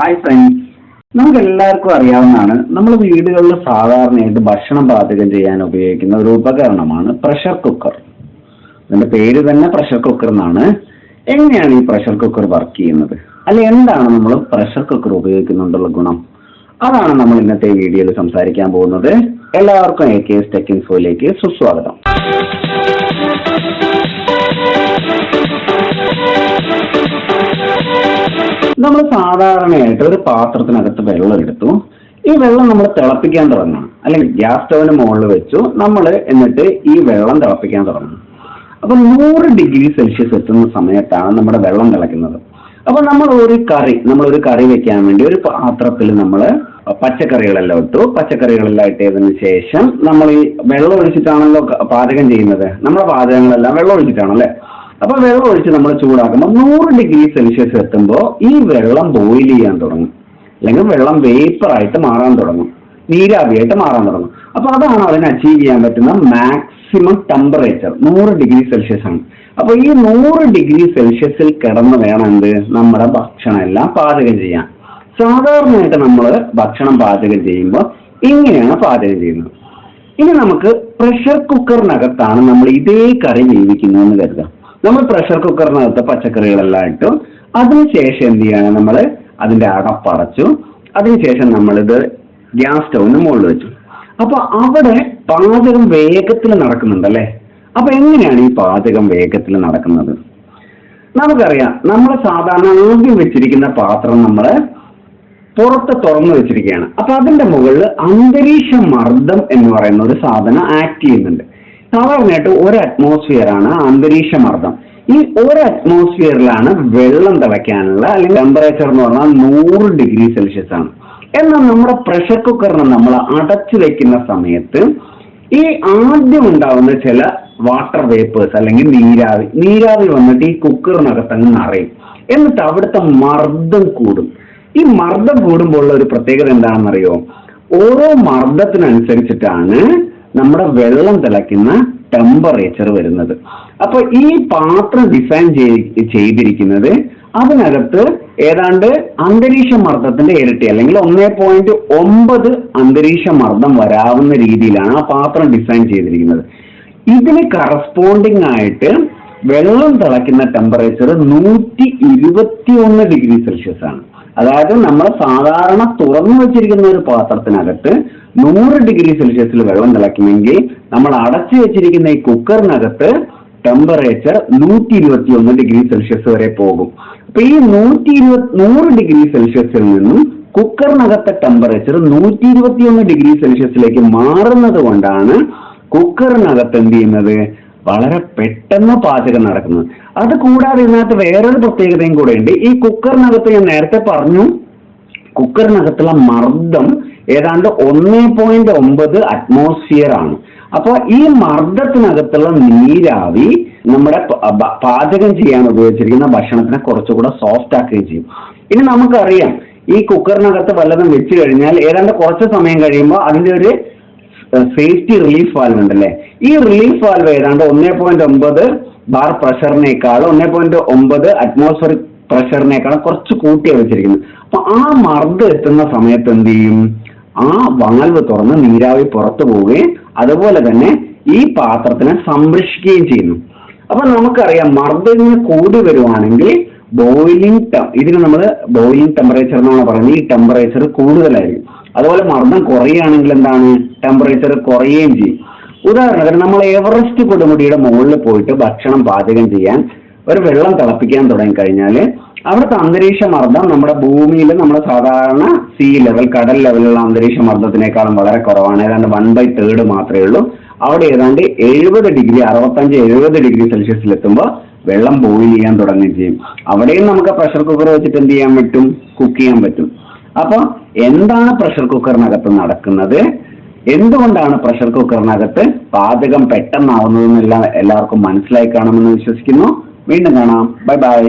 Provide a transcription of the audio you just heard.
Hi friends നമുക്ക് എല്ലാവർക്കും അറിയാവുന്നതാണ് നമ്മൾ വീടുകളിൽ സാധാരണയായിട്ട് ഭക്ഷണം പാചകം ചെയ്യാൻ ഉപയോഗിക്കുന്ന ഒരു ഉപകരണമാണ് പ്രഷർ കുക്കർ അതിന്റെ പേര് തന്നെ പ്രഷർ കുക്കർ എന്നാണ്. എങ്ങനെയാണ് ഈ പ്രഷർ കുക്കർ വർക്ക് ചെയ്യുന്നത്? അല്ലെ എന്താണ് നമ്മൾ പ്രഷർ കുക്കർ ഉപയോഗിക്കുന്നുണ്ടുള്ള ഗുണം? അതാണ് നമ്മൾ ഇന്നത്തെ വീഡിയോയിൽ സംസാരിക്കാൻ പോകുന്നത്. എല്ലാവർക്കും എ കെ എസ് ടെക് ഇൻഫോയിലേക്ക് സുസ്വാഗതം. നമ്മൾ സാധാരണയായിട്ട് ഒരു പാത്രത്തിനകത്ത് വെള്ളം എടുത്തു. ഈ വെള്ളം നമ്മൾ തിളപ്പിക്കാൻ തുടങ്ങണം. അല്ലെങ്കിൽ ഗ്യാസ് സ്റ്റൗവിന് മുകളിൽ വെച്ചു നമ്മൾ എന്നിട്ട് ഈ വെള്ളം തിളപ്പിക്കാൻ തുടങ്ങണം അപ്പൊ നൂറ് ഡിഗ്രി സെൽഷ്യസ് എത്തുന്ന സമയത്താണ് നമ്മുടെ വെള്ളം തിളയ്ക്കുന്നത്. അപ്പൊ നമ്മൾ ഒരു കറി നമ്മൾ ഒരു കറി വെക്കാൻ വേണ്ടി ഒരു പാത്രത്തിൽ നമ്മൾ പച്ചക്കറികളെല്ലാം ഇട്ടു. പച്ചക്കറികളെല്ലാം ഇട്ടതിന് ശേഷം നമ്മൾ ഈ വെള്ളം ഒഴിച്ചിട്ടാണല്ലോ പാചകം ചെയ്യുന്നത്? നമ്മുടെ പാചകങ്ങളെല്ലാം വെള്ളം ഒഴിച്ചിട്ടാണല്ലേ? അപ്പൊ വെള്ളം ഒഴിച്ച് നമ്മൾ ചൂടാക്കുമ്പോൾ നൂറ് ഡിഗ്രി സെൽഷ്യസ് എത്തുമ്പോൾ ഈ വെള്ളം ബോയിൽ ചെയ്യാൻ തുടങ്ങും. അല്ലെങ്കിൽ വെള്ളം വേപ്പറായിട്ട് മാറാൻ തുടങ്ങും. നീരാവിയായിട്ട് മാറാൻ തുടങ്ങും. അപ്പൊ അതാണ് അതിന് അച്ചീവ് ചെയ്യാൻ പറ്റുന്ന മാക്സിമം ടെമ്പറേച്ചർ നൂറ് ഡിഗ്രി സെൽഷ്യസ് ആണ്. അപ്പൊ ഈ നൂറ് ഡിഗ്രി സെൽഷ്യസിൽ കിടന്ന് വേണം എന്ത്? നമ്മുടെ ഭക്ഷണം എല്ലാം പാചകം ചെയ്യാൻ. സാധാരണയായിട്ട് നമ്മൾ ഭക്ഷണം പാചകം ചെയ്യുമ്പോൾ ഇങ്ങനെയാണ് പാചകം ചെയ്യുന്നത്. ഇനി നമുക്ക് പ്രഷർ കുക്കറിനകത്താണ് നമ്മൾ ഇതേ കറി വേവിക്കുന്നതെന്ന് കരുതാം. നമ്മൾ പ്രഷർ കുക്കറിനകത്ത് പച്ചക്കറികളെല്ലാം ഇട്ടു. അതിനുശേഷം എന്ത് ചെയ്യാണ് നമ്മൾ അതിന്റെ അടപ്പടച്ചു അതിനുശേഷം നമ്മളിത് ഗ്യാസ് സ്റ്റൗവിന് മുകളിൽ വെച്ചു. അപ്പൊ അവിടെ പാചകം വേഗത്തിൽ നടക്കുന്നുണ്ടല്ലേ? അപ്പൊ എങ്ങനെയാണ് ഈ പാചകം വേഗത്തിൽ നടക്കുന്നത്? നമുക്കറിയാം നമ്മൾ സാധാരണ ആദ്യം വെച്ചിരിക്കുന്ന പാത്രം നമ്മൾ പുറത്ത് തുറന്നു വെച്ചിരിക്കുകയാണ്. അപ്പൊ അതിന്റെ മുകളിൽ അന്തരീക്ഷ മർദ്ദം എന്ന് പറയുന്ന ഒരു സാധനം ആക്ട് ചെയ്യുന്നുണ്ട്. സാധാരണയായിട്ട് ഒരു അറ്റ്മോസ്ഫിയർ ആണ് അന്തരീക്ഷ മർദ്ദം ഈ ഒരു അറ്റ്മോസ്ഫിയറിലാണ് വെള്ളം തിളയ്ക്കാനുള്ള അല്ലെങ്കിൽ ടെമ്പറേച്ചർ എന്ന് പറഞ്ഞാൽ നൂറ് ഡിഗ്രി സെൽഷ്യസ് ആണ്. എന്നാൽ നമ്മുടെ പ്രഷർ കുക്കറിനെ നമ്മൾ അടച്ചു വെക്കുന്ന സമയത്ത് ഈ ആദ്യം ഉണ്ടാവുന്ന ചില വാട്ടർ വേപ്പേഴ്സ് അല്ലെങ്കിൽ നീരാവി നീരാവി വന്നിട്ട് ഈ കുക്കറിനകത്ത് അങ്ങ് നിറയും. എന്നിട്ട് അവിടുത്തെ മർദ്ദം കൂടും. ഈ മർദ്ദം കൂടുമ്പോൾ ഉള്ള ഒരു പ്രത്യേകത എന്താണെന്നറിയോ? ഓരോ മർദ്ദത്തിനനുസരിച്ചിട്ടാണ് നമ്മുടെ വെള്ളം തിളയ്ക്കുന്ന ടെമ്പറേച്ചർ വരുന്നത്. അപ്പൊ ഈ പാത്രം ഡിസൈൻ ചെയ്തിരിക്കുന്നത് അതിനകത്ത് ഏതാണ്ട് അന്തരീക്ഷ മർദ്ദത്തിന്റെ ഇരട്ടി അല്ലെങ്കിൽ ഒന്നേ പോയിന്റ് ഒമ്പത് അന്തരീക്ഷ മർദ്ദം വരാവുന്ന രീതിയിലാണ് ആ പാത്രം ഡിസൈൻ ചെയ്തിരിക്കുന്നത്. ഇതിന് കറസ്പോണ്ടിങ് ആയിട്ട് വെള്ളം തിളയ്ക്കുന്ന ടെമ്പറേച്ചർ നൂറ്റി ഇരുപത്തി ഒന്ന് ഡിഗ്രി സെൽഷ്യസ് ആണ്. അതായത് നമ്മൾ സാധാരണ തുറന്നു വെച്ചിരിക്കുന്ന ഒരു പാത്രത്തിനകത്ത് നൂറ് ഡിഗ്രി സെൽഷ്യസിൽ വെള്ളം തിളയ്ക്കുമെങ്കിൽ നമ്മൾ അടച്ചു വെച്ചിരിക്കുന്ന ഈ കുക്കറിനകത്ത് ടെമ്പറേച്ചർ നൂറ്റി ഇരുപത്തി ഒന്ന് ഡിഗ്രി സെൽഷ്യസ് വരെ പോകും. അപ്പൊ ഈ നൂറ്റി ഇരുപത്തി നൂറ് ഡിഗ്രി സെൽഷ്യസിൽ നിന്നും കുക്കറിനകത്തെ ടെമ്പറേച്ചർ നൂറ്റി ഇരുപത്തി ഒന്ന് ഡിഗ്രി സെൽഷ്യസിലേക്ക് മാറുന്നത് കൊണ്ടാണ് കുക്കറിനകത്ത് എന്ത് ചെയ്യുന്നത്? വളരെ പെട്ടെന്ന് പാചകം നടക്കുന്നത്. അത് കൂടാതെ ഇതിനകത്ത് വേറൊരു പ്രത്യേകതയും കൂടെ ഉണ്ട്. ഈ കുക്കറിനകത്ത് ഞാൻ നേരത്തെ പറഞ്ഞു കുക്കറിനകത്തുള്ള മർദ്ദം ഏതാണ്ട് ഒന്നേ പോയിന്റ് ഒമ്പത് അറ്റ്മോസ്ഫിയർ ആണ്. അപ്പോൾ ഈ മർദ്ദത്തിനകത്തുള്ള നീരാവി നമ്മുടെ പാചകം ചെയ്യാൻ ഉപയോഗിച്ചിരിക്കുന്ന ഭക്ഷണത്തിനെ കുറച്ചുകൂടെ സോഫ്റ്റ് ആക്കുകയും ചെയ്യും. ഇനി നമുക്കറിയാം ഈ കുക്കറിനകത്ത് വല്ലതും വെച്ച് കഴിഞ്ഞാൽ ഏതാണ്ട് കുറച്ച് സമയം കഴിയുമ്പോൾ അതിന്റെ ഒരു സേഫ്റ്റി റിലീഫ് വാൽവ് ഉണ്ടല്ലേ? ഈ റിലീഫ് വാൽവ് ഏതാണ്ട് ഒന്നേ പോയിന്റ് ഒമ്പത് ബാർ പ്രഷറിനേക്കാൾ ഒന്നേ പോയിന്റ് ഒമ്പത് അറ്റ്മോസ്ഫിയറിക് പ്രഷറിനേക്കാൾ കുറച്ച് കൂട്ടിയാണ് വെച്ചിരിക്കുന്നത്. അപ്പൊ ആ മർദ്ദം എത്തുന്ന സമയത്ത് എന്ത് ചെയ്യും? ആ വാൽവ് തുറന്ന് നീരാവി പുറത്തു പോവുകയും അതുപോലെ തന്നെ ഈ പാത്രത്തിനെ സംരക്ഷിക്കുകയും ചെയ്യുന്നു. അപ്പൊ നമുക്കറിയാം മർദ്ദം കൂടി വരുവാണെങ്കിൽ ബോയിലിംഗ് ഇതിന് നമ്മൾ ബോയിലിംഗ് ടെമ്പറേച്ചർ എന്നാണ് പറയുന്നത്. ഈ ടെമ്പറേച്ചർ കൂടുതലായിരിക്കും. അതുപോലെ മർദ്ദം കുറയുകയാണെങ്കിൽ എന്താണ്? ടെമ്പറേച്ചർ കുറയുകയും ചെയ്യും. ഉദാഹരണത്തിന് നമ്മൾ എവറസ്റ്റ് കൊടുമുടിയുടെ മുകളിൽ പോയിട്ട് ഭക്ഷണം പാചകം ചെയ്യാൻ ഒരു വെള്ളം തിളപ്പിക്കാൻ തുടങ്ങി കഴിഞ്ഞാൽ അവിടുത്തെ അന്തരീക്ഷ മർദ്ദം നമ്മുടെ ഭൂമിയിൽ നമ്മുടെ സാധാരണ സീ ലെവൽ കടൽ ലെവലിലുള്ള അന്തരീക്ഷ മർദ്ദത്തിനേക്കാളും വളരെ കുറവാണ്. ഏതാണ്ട് വൺ ബൈ തേർഡ് മാത്രമേ ഉള്ളൂ. അവിടെ ഏതാണ്ട് എഴുപത് ഡിഗ്രി അറുപത്തഞ്ച് എഴുപത് ഡിഗ്രി സെൽഷ്യസിൽ എത്തുമ്പോൾ വെള്ളം ബോയിൽ ചെയ്യാൻ തുടങ്ങുകയും ചെയ്യും. അവിടെയും നമുക്ക് പ്രഷർ കുക്കർ വെച്ചിട്ട് എന്ത് ചെയ്യാൻ പറ്റും? കുക്ക് ചെയ്യാൻ പറ്റും. അപ്പോൾ എന്താണ് പ്രഷർ കുക്കറിനകത്ത് നടക്കുന്നത്? എന്തുകൊണ്ടാണ് പ്രഷർ കുക്കറിനകത്ത് പാചകം പെട്ടെന്നാവുന്നതെന്നെല്ലാം എല്ലാവർക്കും മനസ്സിലായി കാണുമെന്ന് വിശ്വസിക്കുന്നു. വീണ്ടും കാണാം. Bye bye.